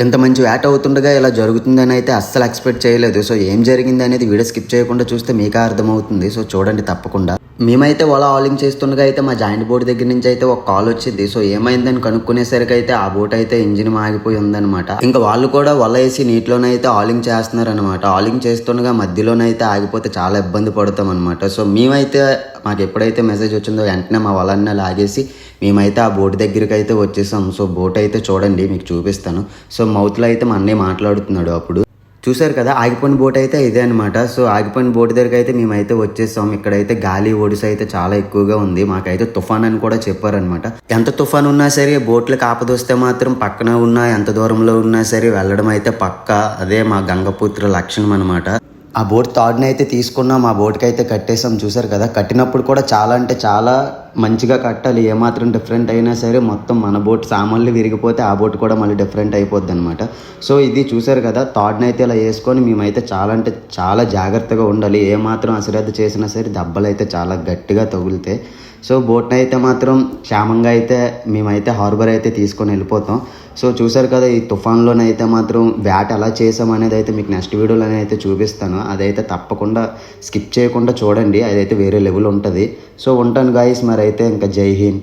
ఇంత మంచి యాట్ అవుతుండగా ఇలా జరుగుతుందని అయితే అస్సలు ఎక్స్పెక్ట్ చేయలేదు. సో ఏం జరిగింది అనేది వీడియో స్కిప్ చేయకుండా చూస్తే మీకే అర్థమవుతుంది. సో చూడండి తప్పకుండా. మేమైతే ఓలా ఆలింగ్ చేస్తుండగా అయితే మా జాయింట్ బోర్డు దగ్గర నుంచి అయితే ఒక కాల్ వచ్చింది. సో ఏమైందని కనుక్కునేసరికి అయితే ఆ బోట్ అయితే ఇంజిన్ ఆగిపోయి ఉందనమాట ఇంకా వాళ్ళు కూడా వల వేసి నీటిలోనైతే ఆలింగ్ చేస్తున్నారనమాట ఆలింగ్ చేస్తుండగా మధ్యలోనైతే ఆగిపోతే చాలా ఇబ్బంది పడతాం అనమాట సో మేమైతే మాకు ఎప్పుడైతే మెసేజ్ వచ్చిందో వెంటనే మా వాళ్ళన్న లాగేసి మేమైతే ఆ బోట్ దగ్గరికి అయితే వచ్చేసాం. సో బోట్ అయితే చూడండి మీకు చూపిస్తాను. సో మౌత్లో అయితే మా అన్నయ్య మాట్లాడుతున్నాడు అప్పుడు. చూసారు కదా ఆగిపోయిన బోట్ అయితే ఇదే అనమాట సో ఆగిపోయిన బోట్ దగ్గరికి అయితే మేమైతే వచ్చేసాం. ఇక్కడైతే గాలి ఒడిసి అయితే చాలా ఎక్కువగా ఉంది. మాకైతే తుఫాన్ అని కూడా చెప్పారనమాట ఎంత తుఫాన్ ఉన్నా సరే బోట్లు కాపదొస్తే మాత్రం పక్కన ఉన్నా ఎంత దూరంలో ఉన్నా సరే వెళ్ళడం అయితే పక్క. అదే మా గంగపుత్ర లక్షణం అనమాట ఆ బోట్ తాడుని అయితే తీసుకున్నాం ఆ బోట్కి అయితే కట్టేసాం చూసారు కదా కట్టినప్పుడు కూడా చాలా అంటే చాలా మంచిగా కట్టాలి ఏమాత్రం డిఫరెంట్ అయినా సరే మొత్తం మన బోట్ సామాన్లు విరిగిపోతే ఆ బోట్ కూడా మళ్ళీ డిఫరెంట్ అయిపోద్ది అనమాట సో ఇది చూసారు కదా థాడ్ని అయితే ఇలా వేసుకొని మేమైతే చాలా అంటే చాలా జాగ్రత్తగా ఉండాలి. ఏమాత్రం అశ్రద్ధ చేసినా సరే దెబ్బలు అయితే చాలా గట్టిగా తగులుతాయి. సో బోట్ని అయితే మాత్రం క్షేమంగా అయితే మేమైతే హార్బర్ అయితే తీసుకొని వెళ్ళిపోతాం. సో చూసారు కదా ఈ తుఫాన్లోనైతే మాత్రం వ్యాట్ ఎలా చేసాం అనేది అయితే మీకు నెక్స్ట్ వీడియోలోనే అయితే చూపిస్తాను. అదైతే తప్పకుండా స్కిప్ చేయకుండా చూడండి అదైతే వేరే లెవెల్ ఉంటుంది. సో ఉంటాను గాయస్ మరి అయితే ఇంకా జై హింద్.